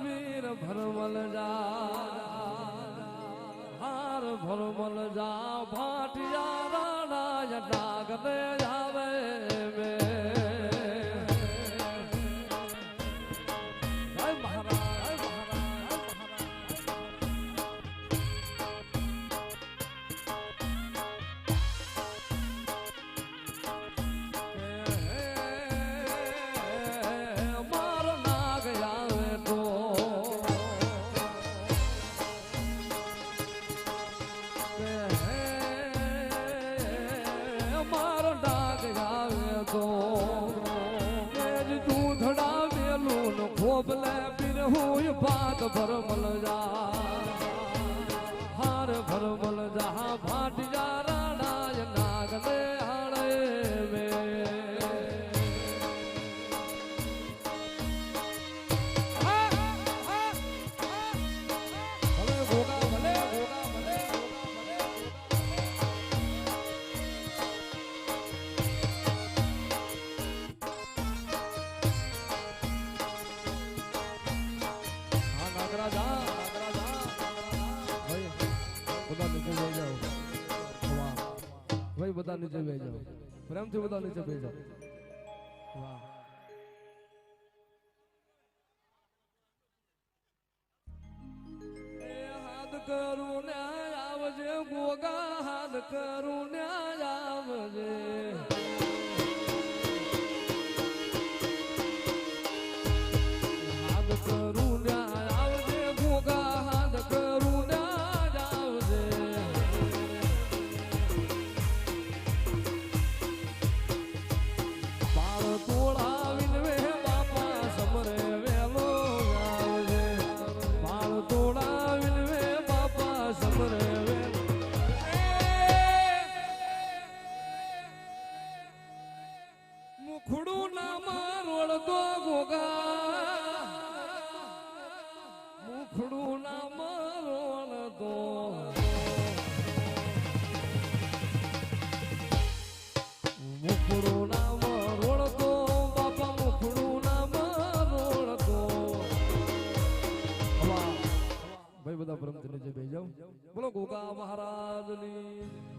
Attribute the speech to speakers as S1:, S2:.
S1: વીર ભરમલ જા હાર ભરમલ જા ભાટિયા રાણા ડાગને આવે પીર હું ભાત ભરમલ જા હાર ભરમલ જાઓ. ભાઈ, બધા નીચે બેસી જાઓ. પ્રેમથી બધા નીચે બેસી જાઓ. વાહ. કરું ને આવજે, ગોગા હાથ કરું ને આવજે. મુખડું ના મારોડતો ગોગા મુખડું ના મારોડતો મુખડું ના મારોડતો બાપા મુખડું ના મારોડતો ભાઈ બધા પરમ નીચે બેસી જાઓ. બોલો ગોગા મહારાજની.